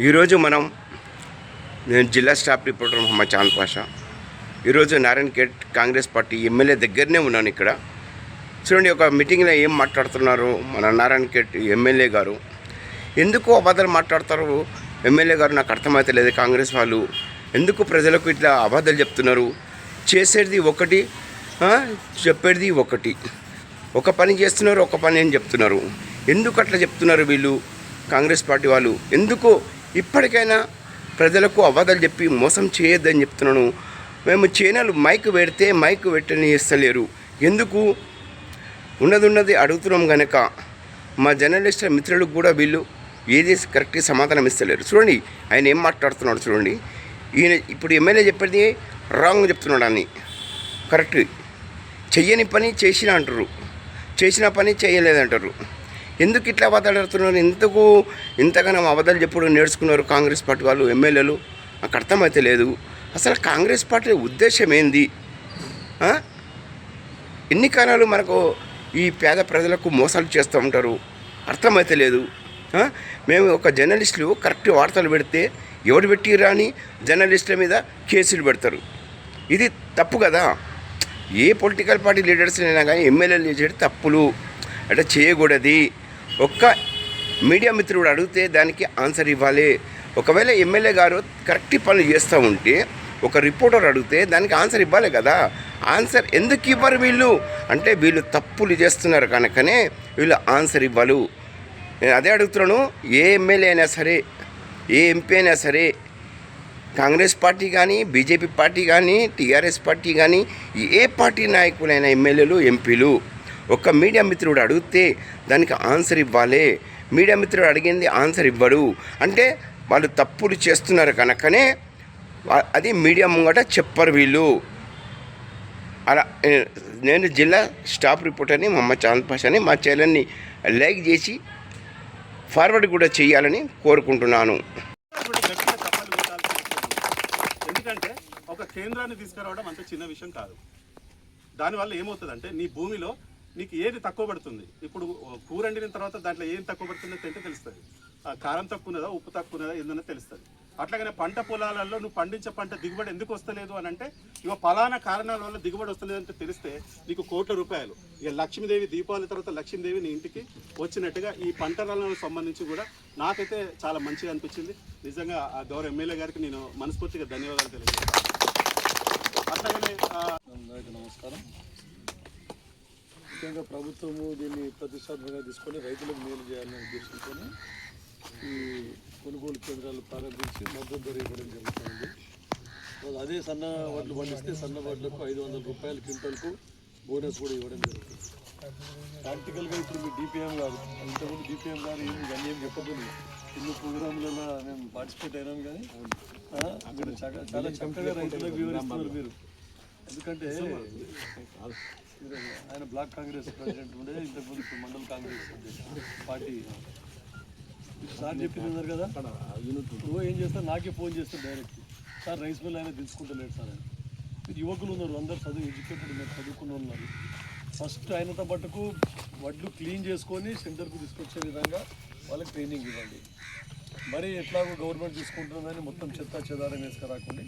ఈరోజు మనం నేను జిల్లా స్టాఫ్ రిపోర్టర్ మొహమ్మద్ చాంద్ పాషా. ఈరోజు Narayana gate Congress party MLA దగ్గరనే ఉన్నాను ఇక్కడ. చూడండి ఒక మీటింగ్లో ఏం మాట్లాడుతున్నారు మన నారాయణ గేట్ ఎమ్మెల్యే గారు. ఎందుకు అబద్ధాలు మాట్లాడతారు? ఎమ్మెల్యే గారు నాకు అర్థమవుతలేదు కాంగ్రెస్ వాళ్ళు. ఎందుకు ప్రజలకు ఇట్లా అబద్ధాలు చెప్తున్నారు? చేసేది ఒకటి చెప్పేది ఒకటి. ఒక పని చేస్తున్నారు ఒక పని అని చెప్తున్నారు? ఎందుకు అట్లా చెప్తున్నారు వీళ్ళు కాంగ్రెస్ పార్టీ వాళ్ళు? ఎందుకు ఇప్పటికైనా ప్రజలకు అబద్ధాలు చెప్పి మోసం చేయొద్దని చెప్తున్నాను. మేము ఛానల్ మైక్ పెడితే మైక్ పెట్టని ఇస్తలేరు ఎందుకు? ఉన్నది ఉన్నది అడుగుతున్నాం కనుక మా జర్నలిస్టుల మిత్రులకు కూడా వీళ్ళు ఏది కరెక్ట్ సమాధానం ఇస్తలేరు. చూడండి ఆయన ఏం మాట్లాడుతున్నాడు చూడండి. ఈయన ఇప్పుడు ఎమ్మెల్యే చెప్పేది రాంగ్ చెప్తున్నాడు అని. కరెక్ట్. చెయ్యని పని చేసిన అంటారు. చేసిన పని చేయలేదంటారు. ఎందుకు ఇట్లా అబద్ధాలు ఆడుతున్నారు? ఎందుకు ఇంతగానో అబద్ధాలు చెప్పుడు నేర్చుకున్నారు కాంగ్రెస్ పార్టీ వాళ్ళు ఎమ్మెల్యేలు? నాకు అర్థమైతే లేదు. అసలు కాంగ్రెస్ పార్టీ ఉద్దేశం ఏంది? ఎన్ని కాలాలు మనకు ఈ పేద ప్రజలకు మోసాలు చేస్తూ ఉంటారు? అర్థమైతే లేదు. మేము ఒక జర్నలిస్టులు కరెక్ట్ వార్తలు పెడితే ఎవడు పెట్టిరా అని జర్నలిస్టుల మీద కేసులు పెడతారు. ఇది తప్పు కదా? ఏ పొలిటికల్ పార్టీ లీడర్స్ అయినా కానీ ఎమ్మెల్యేలు చేసేది తప్పులు. అంటే చేయకూడదు. ఒక్క మీడియా మిత్రుడు అడిగితే దానికి ఆన్సర్ ఇవ్వాలి. ఒకవేళ ఎమ్మెల్యే గారు కరెక్ట్ పనులు చేస్తూ ఉంటే ఒక రిపోర్టర్ అడిగితే దానికి ఆన్సర్ ఇవ్వాలి కదా. ఆన్సర్ ఎందుకు ఇవ్వరు వీళ్ళు? అంటే వీళ్ళు తప్పులు చేస్తున్నారు కనుకనే వీళ్ళు ఆన్సర్ ఇవ్వరు. నేను అదే అడుగుతున్నాను ఏ ఎమ్మెల్యే అయినా సరే ఏ ఎంపీ అయినా సరే కాంగ్రెస్ పార్టీ కానీ బీజేపీ పార్టీ కానీ టీఆర్ఎస్ పార్టీ కానీ ఏ పార్టీ నాయకులైన ఎమ్మెల్యేలు ఎంపీలు ఒక్క మీడియా మిత్రుడు అడిగితే దానికి ఆన్సర్ ఇవ్వాలి. మీడియా మిత్రుడు అడిగింది ఆన్సర్ ఇవ్వడు. అంటే వాళ్ళు తప్పులు చేస్తున్నారు కనుకనే అది మీడియా ముంగట చెప్పరు వీళ్ళు. అలా నేను జిల్లా స్టాఫ్ రిపోర్టర్ని మా చాంద్ పాషాని మా ఛానల్ని లైక్ చేసి ఫార్వర్డ్ కూడా చేయాలని కోరుకుంటున్నాను. ఎందుకంటే ఒక కేంద్రాన్ని తీసుకురావడం అంత చిన్న విషయం కాదు. దానివల్ల ఏమవుతుందంటే నీ భూమిలో నీకు ఏది తక్కువ పడుతుంది? ఇప్పుడు కూర వండిన తర్వాత దాంట్లో ఏం తక్కువ పడుతుందో తింటే తెలుస్తుంది. కారం తక్కువ ఉన్నదా ఉప్పు తక్కువ ఉన్నదా ఏందన్నా తెలుస్తుంది. అట్లాగనే పంట పొలాలలో నువ్వు పండించే పంట దిగుబడి ఎందుకు వస్తలేదు అని అంటే ఇక ఫలానా కారణాల వల్ల దిగుబడి వస్తలేదు అంటే తెలిస్తే నీకు కోట్ల రూపాయలు. ఇక లక్ష్మీదేవి దీపావళి తర్వాత లక్ష్మీదేవి నీ ఇంటికి వచ్చినట్టుగా ఈ పంటలకు సంబంధించి కూడా నాకైతే చాలా మంచిగా అనిపించింది. నిజంగా ఆ గౌరవ ఎమ్మెల్యే గారికి నేను మనస్ఫూర్తిగా ధన్యవాదాలు తెలియజేస్తాను. అట్లాగనే ఆ, అందరికీ నమస్కారం ముఖ్యంగా ప్రభుత్వము దీన్ని ప్రతిష్టాత్మకంగా తీసుకొని రైతులకు మేలు చేయాలనే ఉద్దేశంతో ఈ కొనుగోలు కేంద్రాలు ప్రారంభించి మద్దతు ధర ఇవ్వడం జరుగుతుంది. వాళ్ళు అదే సన్న వడ్లు పండిస్తే సన్న వడ్లకు ఐదు వందల రూపాయల క్వింటల్కు బోనస్ కూడా ఇవ్వడం జరుగుతుంది. ప్రాక్టికల్గా ఇప్పుడు మీ డిపిఎం గారు ఇంతకుముందు డిపిఎం గారు ఏమి ఇవన్నీ ఏం చెప్పకుండా ఇన్ని ప్రోగ్రాంలలో మేము పార్టిసిపేట్ అయినాం కానీ మీరు చాలా చక్కగా రైతులకు వివరిస్తున్నారు మీరు. ఎందుకంటే ఆయన బ్లాక్ కాంగ్రెస్ ప్రెసిడెంట్ ఉండే ఇంతకుముందు మండల్ కాంగ్రెస్ పార్టీ. సార్ చెప్పింది ఉన్నారు కదా? నువ్వు ఏం చేస్తారు నాకే ఫోన్ చేస్తాను డైరెక్ట్. సార్ రైస్ మిల్ ఆయన తెలుసుకుంటలేడు సార్ ఆయన. మీరు యువకులు ఉన్నారు అందరు చదువు ఎడ్యుకేటెడ్ ఉన్నారు చదువుకుని ఉన్నారు. ఫస్ట్ ఆయనతో మటుకు వడ్లు క్లీన్ చేసుకొని సెంటర్కు తీసుకొచ్చే విధంగా వాళ్ళకి ట్రైనింగ్ ఇవ్వండి. మరి ఎట్లాగో గవర్నమెంట్ తీసుకుంటుందని మొత్తం చెత్త చెదారం వేసుకురాకుండా.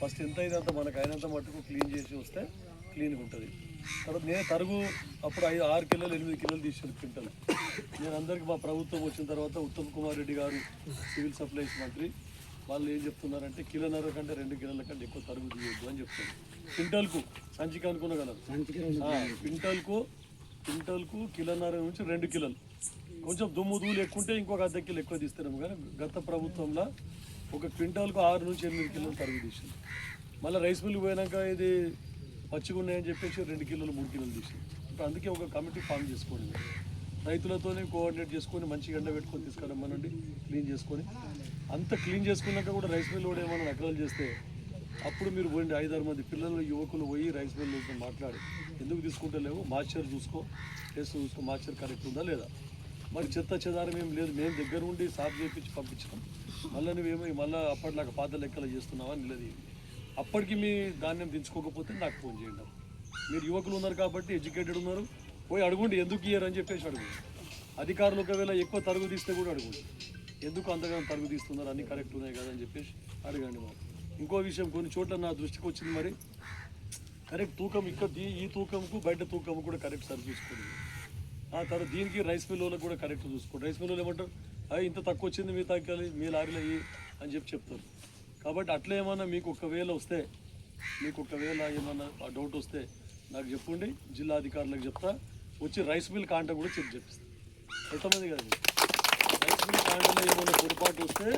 ఫస్ట్ ఎంత అంత మనకు అయినంత మట్టుకు క్లీన్ చేసి వస్తే క్లీన్గా ఉంటుంది. తర్వాత నేను తరుగు అప్పుడు ఐదు ఆరు కిలోలు ఎనిమిది కిలోలు తీసాను క్వింటల్. నేను అందరికీ మా ప్రభుత్వం వచ్చిన తర్వాత ఉత్తమ్ కుమార్ రెడ్డి గారు సివిల్ సప్లైస్ మంత్రి వాళ్ళు ఏం చెప్తున్నారంటే కిలోన్నర కంటే రెండు కిలోల కంటే ఎక్కువ తరుగు తీయొద్దు అని చెప్తున్నారు. క్వింటల్కు సంచికి అనుకున్నగలరు క్వింటల్కు క్వింటల్కు కిలోన్నర నుంచి రెండు కిలోలు. కొంచెం దుమ్ము ధూళి ఎక్కువ ఉంటే ఇంకొక అర్ధ కిలో ఎక్కువ తీస్తున్నాము కానీ గత ప్రభుత్వంలో ఒక క్వింటాల్కు ఆరు నుంచి ఎనిమిది కిలోలు తరుగు తీసింది మళ్ళీ రైస్ మిల్కి పోయినాక ఇది పచ్చిగా ఉన్నాయని చెప్పేసి రెండు కిలోలు మూడు కిలోలు తీసి ఇప్పుడు అందుకే ఒక కమిటీ ఫామ్ చేసుకోండి రైతులతోనే కోఆర్డినేట్ చేసుకొని మంచిగా ఎండ పెట్టుకొని తీసుకురమ్మనండి క్లీన్ చేసుకొని. అంత క్లీన్ చేసుకున్నాక కూడా రైస్ మిల్ కూడా ఏమైనా నకరాలు చేస్తే అప్పుడు మీరు పోయింది ఐదారు మంది పిల్లలు యువకులు పోయి రైస్ మిల్లుతో మాట్లాడి. ఎందుకు తీసుకుంటలేవు? మాస్టర్ చూసుకో టేస్ట్ చూసుకో మాస్టర్ కరెక్ట్ ఉందా లేదా? మరి చెత్త చెదారం ఏం లేదు. మేము దగ్గర ఉండి సాఫ్ చేయించి పంపించినాం. మళ్ళీ నువ్వేమో మళ్ళీ అప్పటిలాగా పాత లెక్కలు చేస్తున్నావా నిలదీయండి. అప్పటికి మీ ధాన్యం దించుకోకపోతే నాకు ఫోన్ చేయండి. మీరు యువకులు ఉన్నారు కాబట్టి ఎడ్యుకేటెడ్ ఉన్నారు. పోయి అడుగుండి ఎందుకు ఇయ్యరు అని చెప్పేసి అడుగు అధికారులు ఒకవేళ ఎక్కువ తరుగు తీస్తే కూడా అడుగుండి. ఎందుకు అంతగా తరుగు తీస్తున్నారు? అన్ని కరెక్ట్ ఉన్నాయి కదా అని చెప్పేసి అడగండి బాబు ఇంకో విషయం కొన్ని చోట్ల నా దృష్టికి వచ్చింది మరి. కరెక్ట్ తూకం ఇక్కడ ఈ తూకంకు బయట తూకం కూడా కరెక్ట్ సరి చూసుకోండి. ఆ తర్వాత దీనికి రైస్ మిల్లులకు వాళ్ళకి కూడా కరెక్ట్ చూసుకోండి. రైస్ మిల్లులు వాళ్ళు ఏమంటారు? అవి ఇంత తక్కువ వచ్చింది మీ తగ్గాలి మీ లారీలో అయ్యి అని చెప్పి చెప్తారు. కాబట్టి అట్లా ఏమైనా మీకు ఒకవేళ వస్తే మీకు ఒకవేళ ఏమన్నా ఆ డౌట్ వస్తే నాకు చెప్పండి జిల్లా అధికారులకు చెప్తా. వచ్చి రైస్ మిల్ కాంట కూడా చెక్ చేపిస్తాను ఎంతమంది కాదు? రైస్ మిల్ కాంటలో ఏమైనా పొరపాటు వస్తే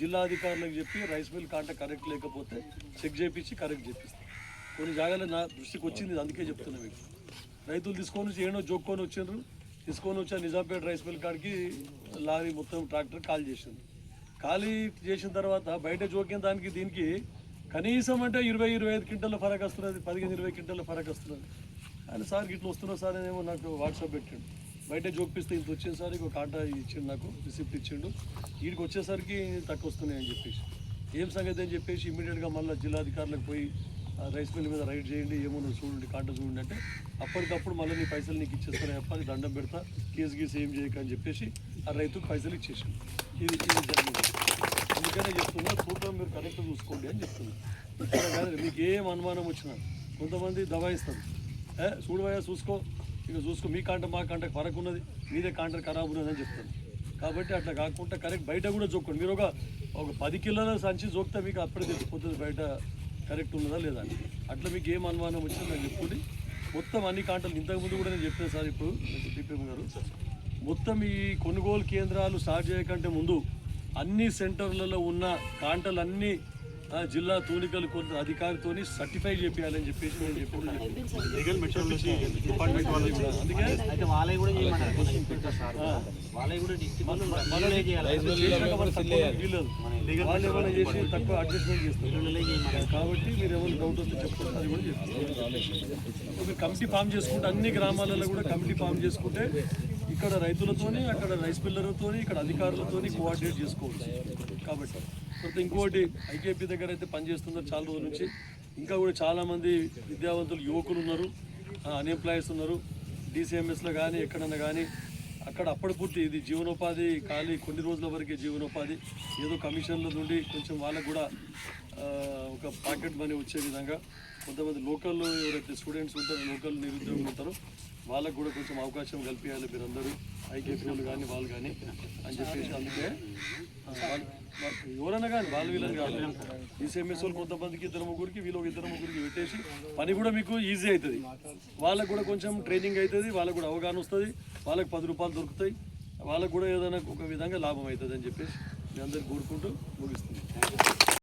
జిల్లా అధికారులకు చెప్పి రైస్ మిల్ కాంట కరెక్ట్ లేకపోతే చెక్ చేపించి కరెక్ట్ చేపిస్తాం. కొన్ని జాగాలో నా దృష్టికి వచ్చింది అందుకే చెప్తున్నా మీకు. రైతులు తీసుకొని వచ్చి ఏడో జోక్కొని వచ్చిండ్రు. తీసుకొని వచ్చి నిజాంపేట రైస్ మిల్ కాడికి లారీ మొత్తం ట్రాక్టర్ కాల్ చేసింది ఖాళీ చేసిన తర్వాత బయట జోక్యం దానికి దీనికి కనీసం అంటే ఇరవై ఇరవై ఐదు క్వింటల్ ఫరక్ వస్తున్నది పదిహేను ఇరవై క్వింటల్ ఫరక్ వస్తున్నది. ఆయన సార్ ఇట్లా వస్తున్నా సార్ అనేమో నాకు వాట్సాప్ పెట్టిండు. బయట జోపిస్తే ఇంత వచ్చింది సార్ ఇంకో కాంటా ఇచ్చిండు నాకు రిసిప్ట్ ఇచ్చిండు. వీడికి వచ్చేసరికి తక్కువ వస్తున్నాయి అని చెప్పేసి. ఏం సంగతి అని చెప్పేసి ఇమీడియట్గా మళ్ళీ జిల్లాధికారులకు పోయి ఆ రైస్ మిల్ మీద రైడ్ చేయండి ఏమన్నా చూడండి కాంటా చూడండి అంటే అప్పటికప్పుడు మళ్ళీ నీ పైసలు నీకు ఇచ్చేస్తాను చెప్పాలి దండం పెడతా కేసు గీసు ఏం చేయక అని చెప్పేసి ఆ రైతుకు పైసలు ఇచ్చేసాడు. ఇది ఇది జరిగింది అందుకనే చెప్తున్నా తూకం మీరు కరెక్ట్ చూసుకోండి అని చెప్తున్నా. మీకు ఏం అనుమానం వచ్చినా కొంతమంది దబాయిస్తారు. ఏ చూడవయ్యా చూసుకో. ఇక చూసుకో మీ కాంట మా కాంట వరకు ఉన్నది. మీదే కాంట ఖరాబ్ ఉన్నది అని చెప్తాను కాబట్టి అట్లా కాకుండా కరెక్ట్ బయట కూడా జోక్కోండి. మీరు ఒక ఒక పది కిలోల సంచి జోక్తే మీకు అప్పుడే తెలిసిపోతుంది బయట కరెక్ట్ ఉన్నదా లేదా అని. అట్లా మీకు ఏం అనుమానం వచ్చిందో నేను చెప్పుకోండి. మొత్తం అన్ని కాంటలు ఇంతకుముందు కూడా నేను చెప్పాను సార్ ఇప్పుడు డిపిఎం గారు. మొత్తం ఈ కొనుగోలు కేంద్రాలు స్టార్ట్ చేయకంటే ముందు అన్ని సెంటర్లలో ఉన్న కాంటలు అన్ని ఆ, జిల్లా తూనికలు కొంత అధికారితోని సర్టిఫై చేయాలని చెప్పేసి నేను చెప్పాను. తక్కువ చేసి అడ్జస్ట్మెంట్ చేస్తారు. కాబట్టి మీరు ఏమైనా డౌట్ వస్తే చెప్పండి అది కూడా చెప్తారు మీరు కమిటీ ఫామ్ చేసుకుంటే అన్ని గ్రామాలలో కూడా కమిటీ ఫామ్ చేసుకుంటే ఇక్కడ రైతులతోని అక్కడ రైస్ మిల్లర్లతోని ఇక్కడ అధికారులతోని కోఆర్డినేట్ చేసుకోవచ్చు. కాబట్టి తర్వాత ఇంకోటి ఐకేపీ దగ్గర అయితే పనిచేస్తున్నారు చాలా రోజుల నుంచి. ఇంకా కూడా చాలామంది విద్యావంతులు యువకులు ఉన్నారు. అన్ఎంప్లాయీస్ ఉన్నారు. డీసీఎంఎస్లో కానీ ఎక్కడన్నా కానీ అక్కడ అప్పటి పూర్తి ఇది జీవనోపాధి ఖాళీ కొన్ని రోజుల వరకే జీవనోపాధి. ఏదో కమిషన్ల నుండి కొంచెం వాళ్ళకు కూడా ఒక పాకెట్ మనీ వచ్చే విధంగా కొంతమంది లోకల్ ఎవరైతే స్టూడెంట్స్ ఉంటారో లోకల్ నిరుద్యోగులు ఉంటారో వాళ్ళకు కూడా కొంచెం అవకాశం కల్పించాలి మీరందరూ. ఐకేపీలు కానీ వాళ్ళు కానీ అని చెప్పేసి అందుకే ఎవరన్నా ఎవరైనా కానీ వాళ్ళు వీళ్ళని కాదు. ఈసీఎంఎస్ వాళ్ళు కొంతమందికి ఇద్దరు ముగ్గురికి వీళ్ళు ఇద్దరు ముగ్గురికి పెట్టేసి పని కూడా మీకు ఈజీ అవుతుంది. వాళ్ళకు కూడా కొంచెం ట్రైనింగ్ అవుతుంది వాళ్ళకు కూడా అవగాహన వస్తుంది వాళ్ళకి పది రూపాయలు దొరుకుతాయి వాళ్ళకు కూడా ఏదైనా ఒక విధంగా లాభం అవుతుంది అని చెప్పేసి మీ అందరికి కోరుకుంటూ ముగిస్తుంది.